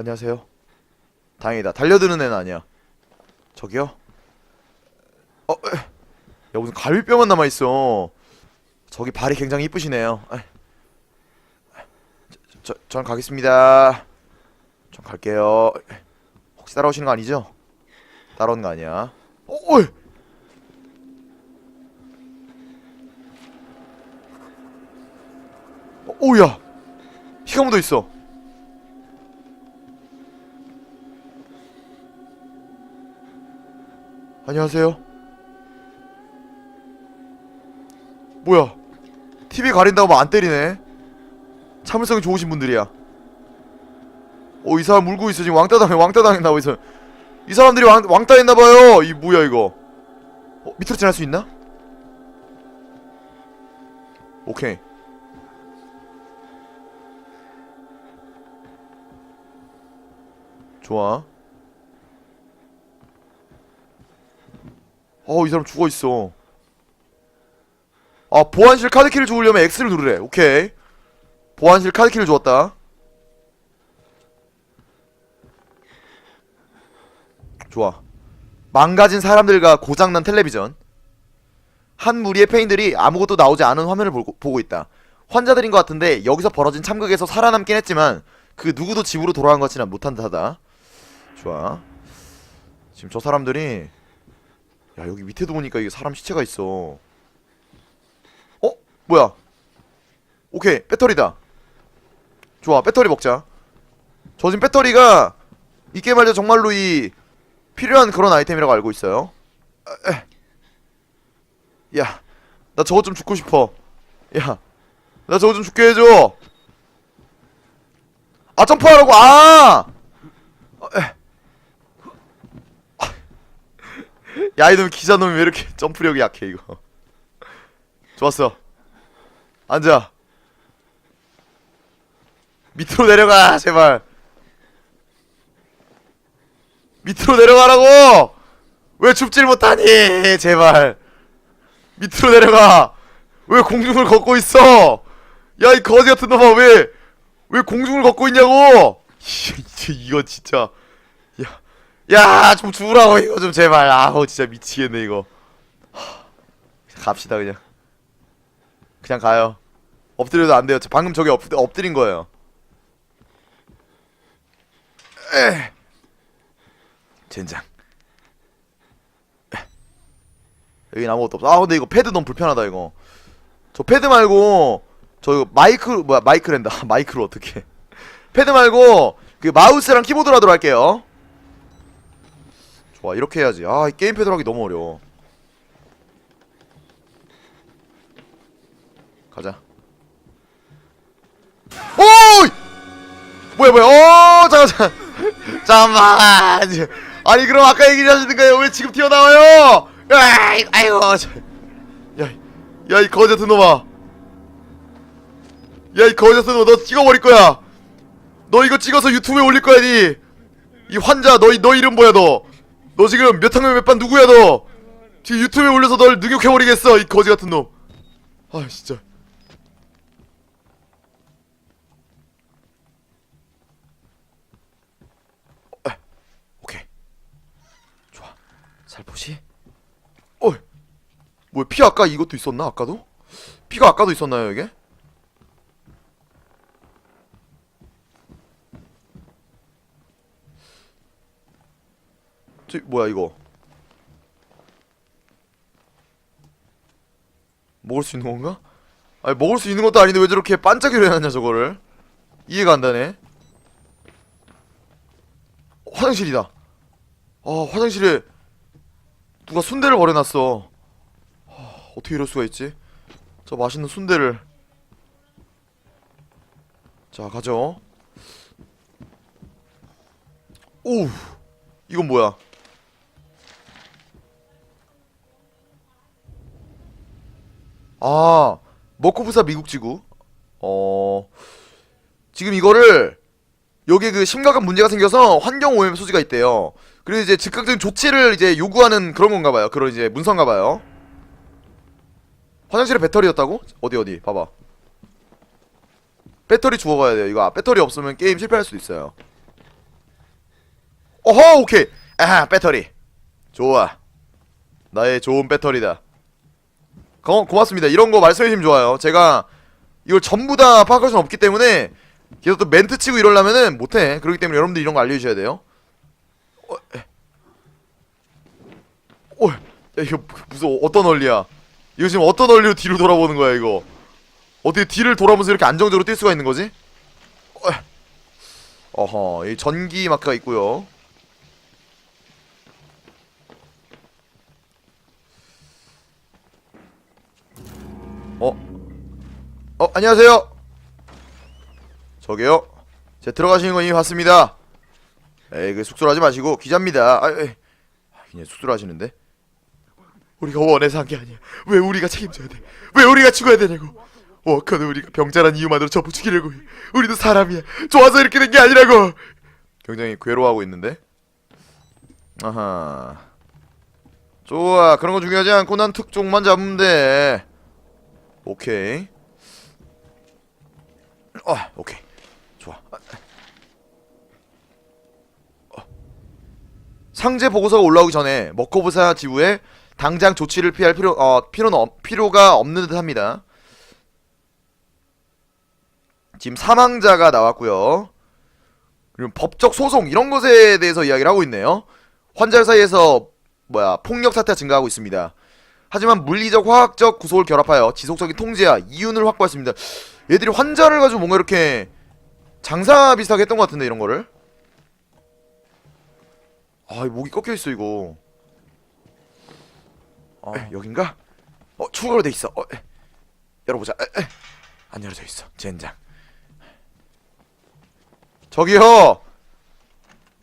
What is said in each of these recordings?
안녕하세요. 다행이다. 달려드는 애는 아니야. 저기요? 어, 에. 야 무슨 갈비뼈만 남아 있어. 저기 발이 굉장히 이쁘시네요. 에. 저, 저, 전 가겠습니다. 전 갈게요. 혹시 따라오시는 거 아니죠? 따라오는 거 아니야. 어, 어이. 어, 오야. 피가 묻어 있어. 안녕하세요. 뭐야? TV 가린다고 막안 때리네. 참을성이 좋으신 분들이야. 어, 이 사람 울고 있어. 지금 왕따 당해, 왕따 당했나 봐. 이 사람. 이 사람들이 왕, 왕따 했나 봐요. 이 뭐야, 이거. 어, 밑으로 지날 수 있나? 오케이. 좋아. 어, 이 사람 죽어 있어. 아, 보안실 카드키를 주우려면 X를 누르래. 오케이. 보안실 카드키를 주었다. 좋아. 망가진 사람들과 고장난 텔레비전. 한 무리의 페인들이 아무것도 나오지 않은 화면을 보고, 보고 있다. 환자들인 것 같은데 여기서 벌어진 참극에서 살아남긴 했지만 그 누구도 집으로 돌아간 것 같지는 못한 듯하다. 좋아. 지금 저 사람들이 야 여기 밑에도 보니까 이게 사람 시체가 있어. 어? 뭐야? 오케이 배터리다. 좋아 배터리 먹자. 저 지금 배터리가 이 게임 할때 정말로 이 필요한 그런 아이템이라고 알고 있어요. 야, 나 저거 좀 죽고 싶어. 야, 나 저거 좀 죽게 해줘. 아 점프하라고 아. 어, 에. 야 이놈 기자놈이 왜 이렇게 점프력이 약해 이거? 좋았어. 앉아. 밑으로 내려가 제발. 밑으로 내려가라고! 왜 줍질 못하니 제발. 밑으로 내려가. 왜 공중을 걷고 있어? 야 이 거지 같은 놈아 왜 왜 공중을 걷고 있냐고! 이거 진짜 야 야, 좀 주라고 이거 좀 제발. 아우 진짜 미치겠네 이거. 하, 갑시다 그냥. 그냥 가요. 엎드려도 안 돼요. 저 방금 저기 엎, 엎드린 거예요. 에. 젠장. 에. 여긴 아무것도 없어. 아 근데 이거 패드 너무 불편하다 이거. 저 패드 말고 저 이거 마이크 뭐야 마이크랜다. 마이크로 어떻게? 패드 말고 그 마우스랑 키보드로 하도록 할게요. 좋아 이렇게 해야지. 아이 게임 패드로 하기 너무 어려워. 가자. 오이! 뭐야 뭐야? 어 잠깐 잠깐. 잠깐만. 아니 그럼 아까 얘기 하시는 거예요? 왜 지금 튀어나와요? 아이, 아이고 야야 이 거지 같은 놈아. 야 이 거지 같은 놈아 너 찍어버릴 거야. 너 이거 찍어서 유튜브에 올릴 거야 니이 환자 너, 너 이름 뭐야 너 너 지금 몇 학년 몇 반 누구야 너? 지금 유튜브에 올려서 널 능욕해버리겠어 이 거지 같은 놈. 아 진짜. 어, 에, 오케이. 좋아. 살포시. 어. 뭐야 피 아까 이것도 있었나 아까도? 피가 아까도 있었나요 이게? 저 뭐야 이거? 먹을 수 있는 건가? 아니 먹을 수 있는 것도 아닌데 왜 저렇게 반짝이려 해놨냐 저거를? 이해가 안 되네. 어, 화장실이다. 아 화장실에 누가 순대를 버려놨어. 아, 어떻게 이럴 수가 있지? 저 맛있는 순대를. 자 가죠. 오 이건 뭐야 아, 머코프사 미국 지구. 어, 지금 이거를 여기 그 심각한 문제가 생겨서 환경 오염 소지가 있대요. 그리고 이제 즉각적인 조치를 이제 요구하는 그런 건가 봐요. 그런 이제 문서인가 봐요. 화장실에 배터리였다고? 어디 어디 봐봐. 배터리 주워가야 돼요. 이거 배터리 없으면 게임 실패할 수도 있어요. 어허 오케이 아 배터리 좋아 나의 좋은 배터리다 고, 고맙습니다. 이런 거 말씀해주시면 좋아요. 제가 이걸 전부 다 파악할 수는 없기 때문에 계속 또 멘트 치고 이러려면은 못해. 그렇기 때문에 여러분들 이런 거 알려주셔야 돼요. 어, 에. 어, 야, 이거 무슨 어떤 원리야? 이거 지금 어떤 원리로 뒤로 돌아보는 거야 이거? 어떻게 뒤를 돌아보면서 이렇게 안정적으로 뛸 수가 있는 거지? 어, 어허 이 전기 마크가 있고요 어? 어 안녕하세요. 저기요. 제 들어가시는 거 이미 봤습니다. 에이 그 숙소하지 마시고 기자입니다. 아, 에이. 아, 그냥 숙소를 하시는데? 우리가 원해서 한 게 아니야. 왜 우리가 책임져야 돼? 왜 우리가 죽어야 되냐고? 워커는 우리가 병자란 이유만으로 저부 죽이려고 해. 우리도 사람이야. 좋아서 이렇게 된 게 아니라고. 굉장히 괴로워하고 있는데? 아하. 좋아. 그런 거 중요하지 않고 난 특종만 잡으면 돼 오케이 어 오케이 좋아 아, 어. 상제 보고서가 올라오기 전에 먹고부사 지후에 당장 조치를 피할 필요 어 필요는 없- 필요가 없는 듯합니다. 지금 사망자가 나왔고요. 그리고 법적 소송 이런 것에 대해서 이야기를 하고 있네요. 환자 사이에서 뭐야 폭력 사태가 증가하고 있습니다. 하지만 물리적, 화학적 구속을 결합하여 지속적인 통제와 이윤을 확보했습니다. 얘들이 환자를 가지고 뭔가 이렇게 장사 비슷하게 했던 것 같은데 이런 거를. 아, 이 목이 꺾여 있어 이거. 어, 에, 여긴가? 어, 추가로 돼 있어. 어, 에. 열어보자. 에, 에. 안 열어져 있어. 젠장. 저기요.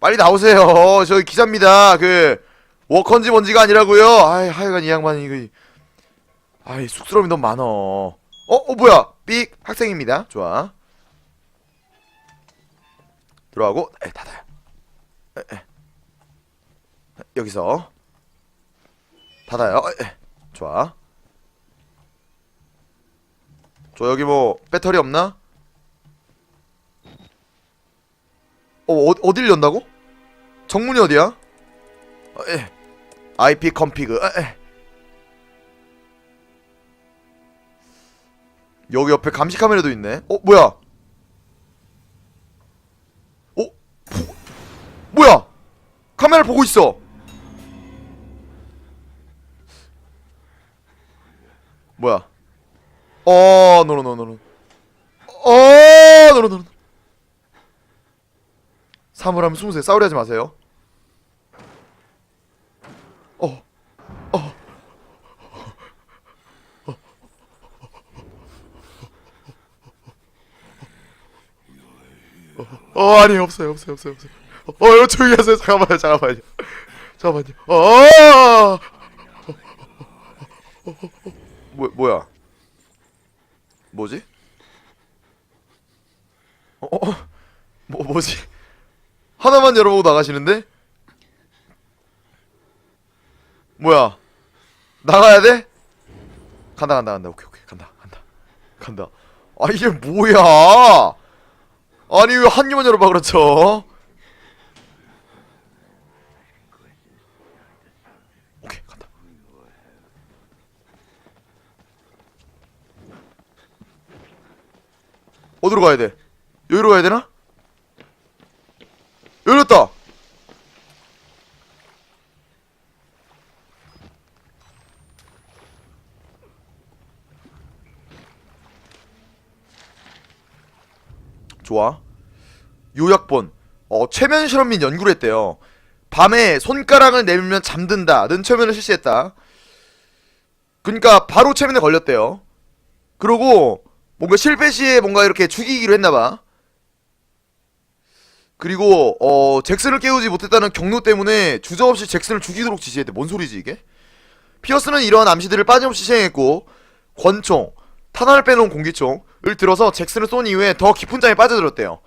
빨리 나오세요. 저기 기자입니다. 그 워컨지 뭔지가 아니라고요. 아이, 하여간 이 양반이 이거 아이, 쑥스러움이 너무 많어. 어, 어 뭐야? 삑 학생입니다. 좋아. 들어가고 에, 닫아요. 에, 에. 여기서 닫아요. 에, 좋아. 저 여기 뭐 배터리 없나? 어, 어 어딜 연다고? 정문이 어디야? 어, 에. IP 컴피그. 여기 옆에 감시 카메라도 있네. 어, 뭐야? 어? 보... 뭐야? 카메라 보고 있어. 뭐야? 어, 노노노노노. 어, 노노노노. 사물함 20세 싸우려 하지 마세요. 어, 아니 없어요. 없어요. 없어요. 없어요. 어, 어, 조용히 하세요. 잠깐만요. 잠깐만요. 잠깐만요. 어. 뭐 뭐야? 뭐지? 어, 어, 뭐 뭐지? 하나만 열어보고 나가시는데? 뭐야? 나가야 돼? 간다 간다 간다 오케이 오케이 간다 간다 간다 아 이게 뭐야? 아니 왜한 개만 열어봐 그렇죠? 오케이 간다 어디로 가야 돼? 여기로 가야 되나? 열렸다. 좋아. 요약본. 어, 최면 실험 및 연구를 했대요. 밤에 손가락을 내밀면 잠든다는 최면을 실시했다. 그러니까 바로 최면에 걸렸대요. 그리고 뭔가 실패 시에 뭔가 이렇게 죽이기로 했나봐. 그리고 어 잭슨을 깨우지 못했다는 경로 때문에 주저없이 잭슨을 죽이도록 지시했대. 뭔 소리지 이게? 피어스는 이러한 암시들을 빠짐없이 시행했고 권총, 탄환을 빼놓은 공기총을 들어서 잭슨을 쏜 이후에 더 깊은 잠에 빠져들었대요.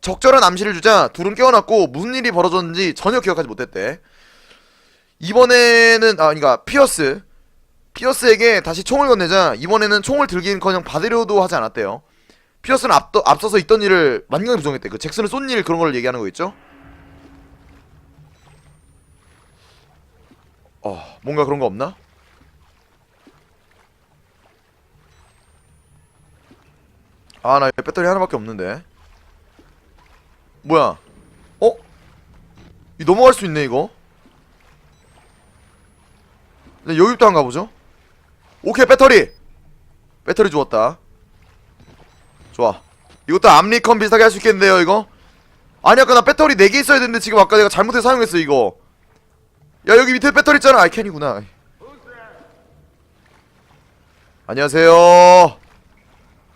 적절한 암시를 주자 둘은 깨어났고 무슨 일이 벌어졌는지 전혀 기억하지 못했대. 이번에는 아 그러니까 피어스 피어스에게 다시 총을 건네자 이번에는 총을 들기는커녕 받으려도 하지 않았대요. 피어스는 앞도, 앞서서 있던 일을 완전히 부정했대. 그 잭슨을 쏜 일 그런 걸 얘기하는 거 있죠? 어 뭔가 그런 거 없나? 아 나 배터리 하나밖에 없는데. 뭐야? 어? 이 넘어갈 수 있네 이거? 네, 여기부터 안 가보죠. 오케이 배터리! 배터리 주웠다. 좋아. 이것도 암리컨 비슷하게 할 수 있겠는데요 이거? 아니 아까 나 배터리 4개 있어야 되는데 지금 아까 내가 잘못해서 사용했어 이거. 야 여기 밑에 배터리 있잖아. 아이 캔이구나. 안녕하세요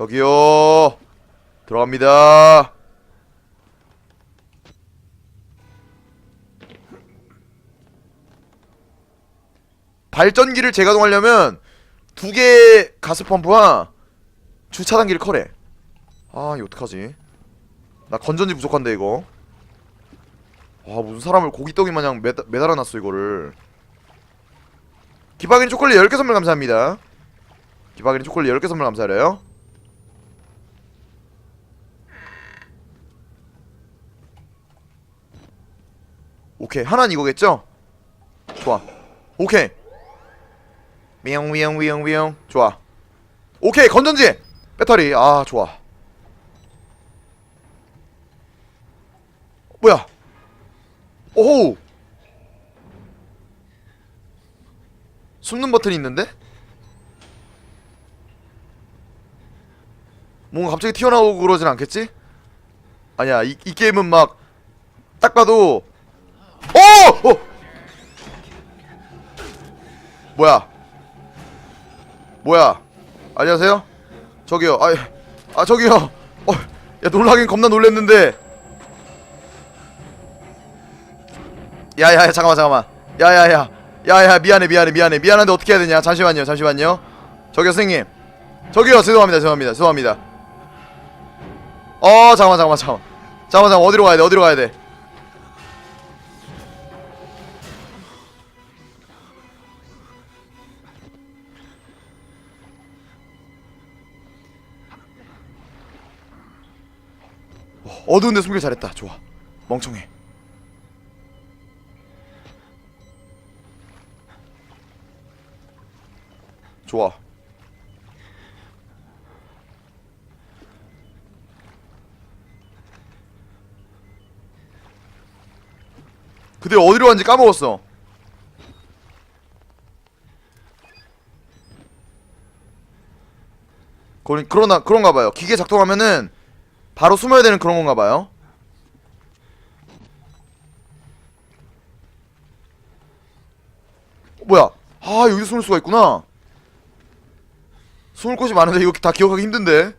저기요. 들어갑니다. 발전기를 재가동하려면 두 개의 가스펌프와 주차단기를 커래 아 이거 어떡하지? 나 건전지 부족한데 이거. 아 무슨 사람을 고기떡이 마냥 매다, 매달아놨어 이거를. 기박이는 초콜릿 10개 선물 감사합니다. 기박이는 초콜릿 10개 선물 감사드려요 오케이. 하나는 이거겠죠? 좋아. 오케이. 미용 미용 미용 미용. 좋아. 오케이. 건전지. 배터리. 아 좋아. 뭐야? 오호! 숨는 버튼이 있는데? 뭔가 갑자기 튀어나오고 그러진 않겠지? 아니야. 이, 이 게임은 막 딱 봐도 뭐야? 뭐야? 안녕하세요? 저기요. 아, 아 저기요. 어, 야 놀라긴 겁나 놀랬는데. 야야야 잠깐만 잠깐만. 야야야. 야야 미안해 미안해 미안해. 미안한데 어떻게 해야 되냐? 잠시만요 잠시만요. 저기요 선생님. 저기요 죄송합니다 죄송합니다 죄송합니다. 어 잠깐만 잠깐만 잠깐만. 잠깐만 잠깐만. 어디로 가야 돼? 어디로 가야 돼 어, 어두운 데 숨길 잘했다. 좋아. 멍청해. 좋아. 그들 어디로 간지 까먹었어. 그러, 그러나 그런가 봐요. 기계 작동하면은 바로 숨어야 되는 그런 건가 봐요. 어, 뭐야? 아 여기 숨을 수가 있구나. 숨을 곳이 많은데 이거 다 기억하기 힘든데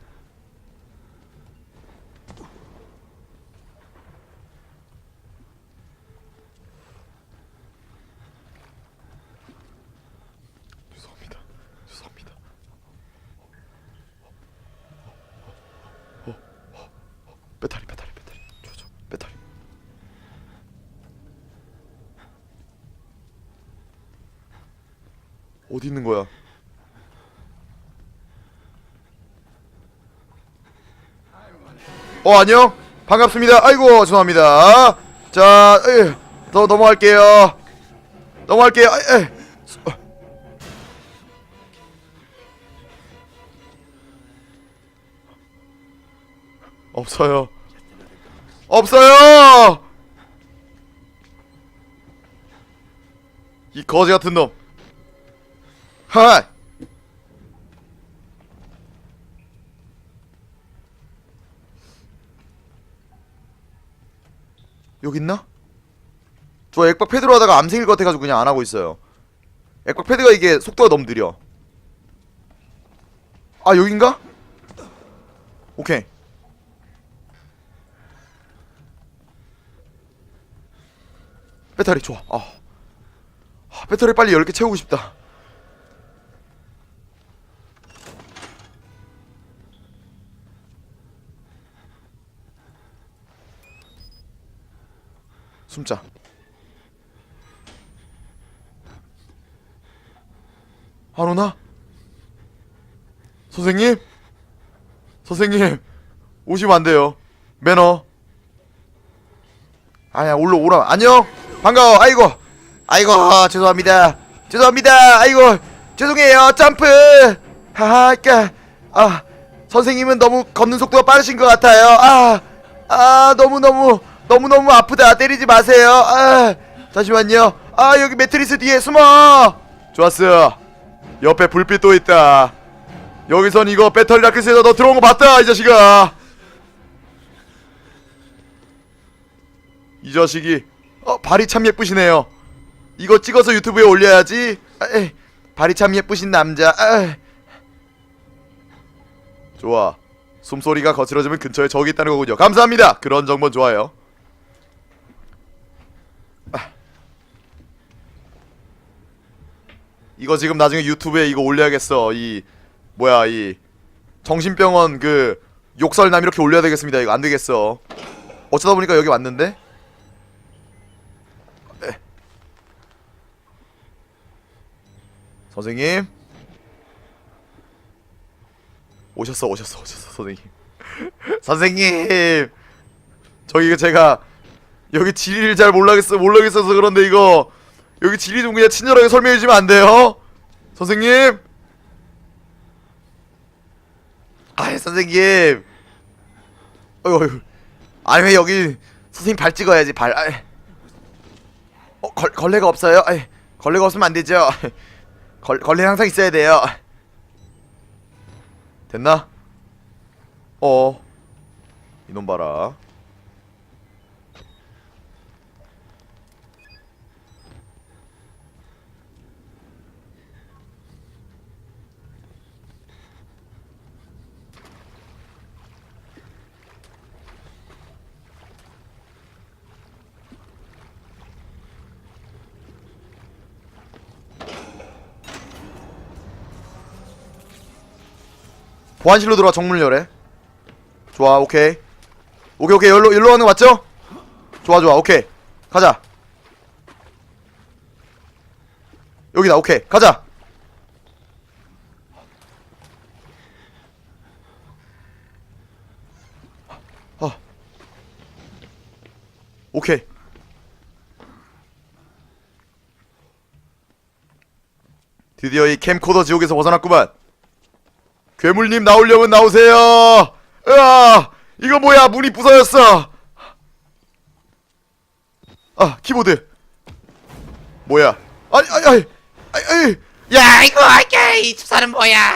죄송합니다 죄송합니다 어, 어, 어, 배터리 배터리 배터리 줘줘 배터리 어디 있는 거야? 어 안녕? 반갑습니다. 아이고 죄송합니다. 자 에이, 더 넘어갈게요. 넘어갈게요. 아, 에이. 어. 없어요. 없어요! 이 거지 같은 놈 하이 여기 있나? 저 액박 패드로 하다가 암 생길 것 같아가지고 그냥 안 하고 있어요. 액박 패드가 이게 속도가 너무 느려. 아 여긴가? 오케이. 배터리 좋아. 아. 아, 배터리 빨리 10개 채우고 싶다. 숨자. 안 오나? 선생님? 선생님 오시면 안 돼요. 매너. 아야 올라 오라. 안녕. 반가워. 아이고. 아이고 죄송합니다 죄송합니다 아이고 죄송해요 점프 하하 그니까 아 선생님은 너무 걷는 속도가 빠르신 것 같아요 아, 아 너무 너무 너무 너무 아프다. 때리지 마세요. 아 잠시만요. 아 여기 매트리스 뒤에 숨어. 좋았어 옆에 불빛 또 있다. 여기선 이거 배터리 라켓에서 너 들어온 거 봤다 이 자식아. 이 자식이 어 발이 참 예쁘시네요. 이거 찍어서 유튜브에 올려야지. 아, 에이, 발이 참 예쁘신 남자. 아. 좋아. 숨소리가 거칠어지면 근처에 적이 있다는 거군요. 감사합니다. 그런 정보 좋아요 이거 지금 나중에 유튜브에 이거 올려야겠어. 이 뭐야 이 정신병원 그 욕설남 이렇게 올려야 되겠습니다. 이거 안 되겠어. 어쩌다 보니까 여기 왔는데? 에. 선생님? 오셨어 오셨어 오셨어 선생님. 선생님! 저기 그 제가 여기 지리를 잘 몰라겠어 몰라겠어서 그런데 이거 여기 지리 좀 그냥 친절하게 설명해 주면 안 돼요? 선생님? 아 선생님. 어휴 어휴. 아니 왜 여기 선생님 발 찍어야지 발. 아이. 어 걸, 걸레가 없어요? 아이, 걸레가 없으면 안 되죠? 걸, 걸레 항상 있어야 돼요. 됐나? 어. 이놈 봐라 보안실로 들어와 정문 열래 좋아 오케이. 오케이 오케이. 열로 열로 가는 거 맞죠? 좋아 좋아. 오케이. 가자. 여기다 오케이. 가자. 어 오케이. 드디어 이 캠코더 지옥에서 벗어났구만 괴물님 나오려면 나오세요. 으아, 이거 뭐야? 문이 부서졌어. 아, 키보드. 뭐야? 아니, 아니, 아니, 아니, 아니. 야 이거 이게 이 주사는 뭐야